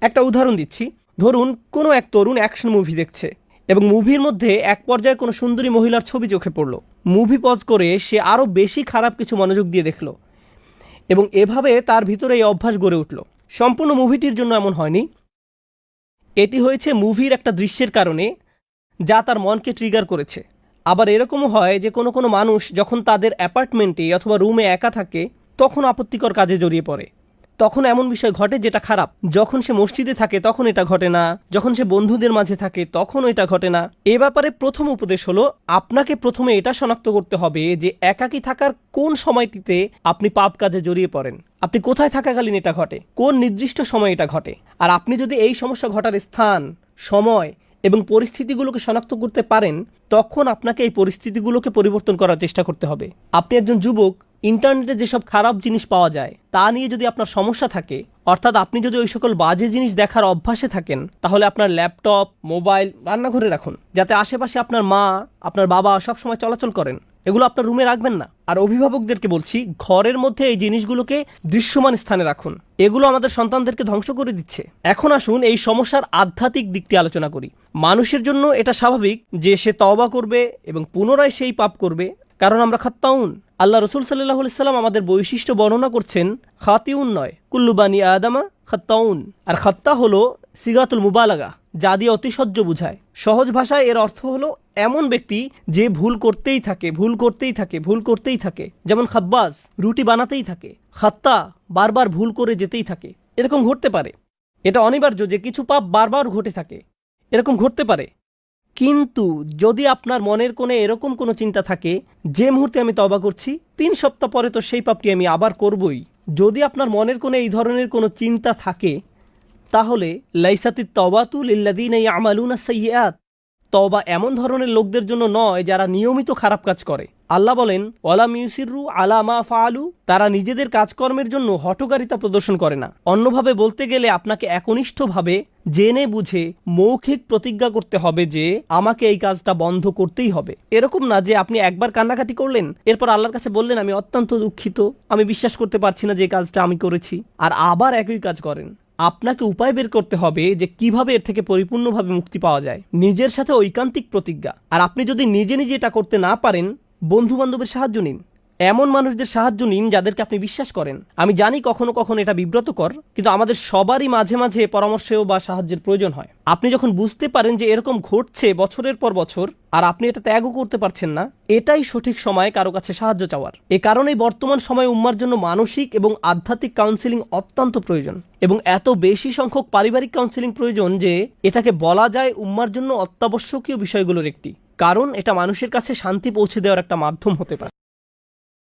একটা উদাহরণ দিচ্ছি। ধরুন, কোনো এক তরুণ অ্যাকশন মুভি দেখছে এবং মুভির মধ্যে এক পর্যায়ে কোনো সুন্দরী মহিলার ছবি চোখে পড়ল। মুভি পজ করে সে আরও বেশি খারাপ কিছু মনোযোগ দিয়ে দেখল এবং এভাবে তার ভিতরে এই অভ্যাস গড়ে উঠল। সম্পূর্ণ মুভিটির জন্য এমন হয়নি। এটি হয়েছে মুভির একটা দৃশ্যের কারণে যা তার মনকে ট্রিগার করেছে। আবার এরকমও হয় যে কোনো কোনো মানুষ যখন তাদের অ্যাপার্টমেন্টে অথবা রুমে একা থাকে, তখন আপত্তিকর কাজে জড়িয়ে পড়ে। তখন এমন বিষয় ঘটে যেটা খারাপ। যখন সে মসজিদে থাকে, তখন এটা ঘটে না। যখন সে বন্ধুদের মাঝে থাকে, তখন এটা ঘটে না। এ ব্যাপারে প্রথম উপদেশ হলো, আপনাকে প্রথমে এটা শনাক্ত করতে হবে যে একাকী থাকার কোন সময়টিতে আপনি পাপ কাজে জড়িয়ে পড়েন। আপনি কোথায় থাকাকালীন এটা ঘটে? কোন নির্দিষ্ট সময় এটা ঘটে? আর আপনি যদি এই সমস্যা ঘটার স্থান, সময় এবং পরিস্থিতিগুলোকে শনাক্ত করতে পারেন, তখন আপনাকে এই পরিস্থিতিগুলোকে পরিবর্তন করার চেষ্টা করতে হবে। আপনি একজন যুবক ইন্টারনেটে যেসব খারাপ জিনিস পাওয়া যায়, তা নিয়ে যদি আপনার সমস্যা থাকে, অর্থাৎ আপনি যদি ওই সকল বাজে জিনিস দেখার অভ্যাসে থাকেন, তাহলে আপনার ল্যাপটপ, মোবাইল রান্নাঘরে রাখুন, যাতে আশেপাশে আপনার মা, আপনার বাবা সবসময় চলাচল করেন। এগুলো আপনার রুমে রাখবেন না। আর অভিভাবকদেরকে বলছি, ঘরের মধ্যে এই জিনিসগুলোকে দৃশ্যমান স্থানে রাখুন। এগুলো আমাদের সন্তানদেরকে ধ্বংস করে দিচ্ছে। এখন আসুন এই সমস্যার আধ্যাত্মিক দিকটি আলোচনা করি। মানুষের জন্য এটা স্বাভাবিক যে সে তওবা করবে এবং পুনরায় সেই পাপ করবে কারণ আমরা খাত্তাউন। আল্লাহ রসুল সাল্লাহ সাল্লাম আমাদের বৈশিষ্ট্য বর্ণনা করছেন খাতিউন নয় কুল্লুবানি আদামা খাত্তাউন। আর খাত্তা হলো সিগাতুল মুবালাগা, যা দিয়ে অতিশয্য বুঝায়। সহজ ভাষায় এর অর্থ হলো এমন ব্যক্তি যে ভুল করতেই থাকে, ভুল করতেই থাকে, ভুল করতেই থাকে। যেমন খাব্বাজ রুটি বানাতেই থাকে। খাত্তা বারবার ভুল করে যেতেই থাকে। এরকম ঘটতে পারে। এটা অনিবার্য যে কিছু পাপ বারবার ঘটে থাকে। এরকম ঘটতে পারে। কিন্তু যদি আপনার মনের কোণে এরকম কোনো চিন্তা থাকে, যে মুহূর্তে আমি তবা করছি, তিন সপ্তাহ পরে তো সেই পাপটি আমি আবার করবই। যদি আপনার মনের কোণে এই ধরনের কোনো চিন্তা থাকে, তাহলে লাইসাতি তবাতুল ইল্লাদিন আমালুনা সৈয়াত তবা এমন ধরনের লোকদের জন্য নয় যারা নিয়মিত খারাপ কাজ করে। আল্লাহ বলেন ওলা মিউসিরু আলা মা ফাআলু তারা নিজেদের কাজকর্মের জন্য হটকারিতা প্রদর্শন করে না। অন্যভাবে বলতে গেলে আপনাকে একনিষ্ঠভাবে জেনে বুঝে মৌখিক প্রতিজ্ঞা করতে হবে যে, আমাকে এই কাজটা বন্ধ করতেই হবে। এরকম না যে আপনি একবার কান্নাকাটি করলেন, এরপর আল্লাহর কাছে বললেন, আমি অত্যন্ত দুঃখিত, আমি বিশ্বাস করতে পারছি না যে কাজটা আমি করেছি। আর আবার একই কাজ করেন। আপনাকে উপায় বের করতে হবে যে কীভাবে এর থেকে পরিপূর্ণভাবে মুক্তি পাওয়া যায়। নিজের সাথে ঐকান্তিক প্রতিজ্ঞা। আর আপনি যদি নিজে নিজে এটা করতে না পারেন বন্ধু বান্ধবের সাহায্য নিন। এমন মানুষদের সাহায্য নিন যাদেরকে আপনি বিশ্বাস করেন। আমি জানি কখনো কখনো এটা বিব্রতকর, কিন্তু আমাদের সবারই মাঝে মাঝে পরামর্শেও বা সাহায্যের প্রয়োজন হয়। আপনি যখন বুঝতে পারেন যে এরকম ঘটছে বছরের পর বছর, আর আপনি এটা ত্যাগও করতে পারছেন না, এটাই সঠিক সময় কারও কাছে সাহায্য চাওয়ার। এ কারণেই বর্তমান সময়ে উম্মার জন্য মানসিক এবং আধ্যাত্মিক কাউন্সিলিং অত্যন্ত প্রয়োজন, এবং এত বেশি সংখ্যক পারিবারিক কাউন্সিলিং প্রয়োজন যে এটাকে বলা যায় উম্মার জন্য অত্যাবশ্যকীয় বিষয়গুলোর একটি। কারণ এটা মানুষের কাছে শান্তি পৌঁছে দেওয়ার একটা মাধ্যম হতে পারে।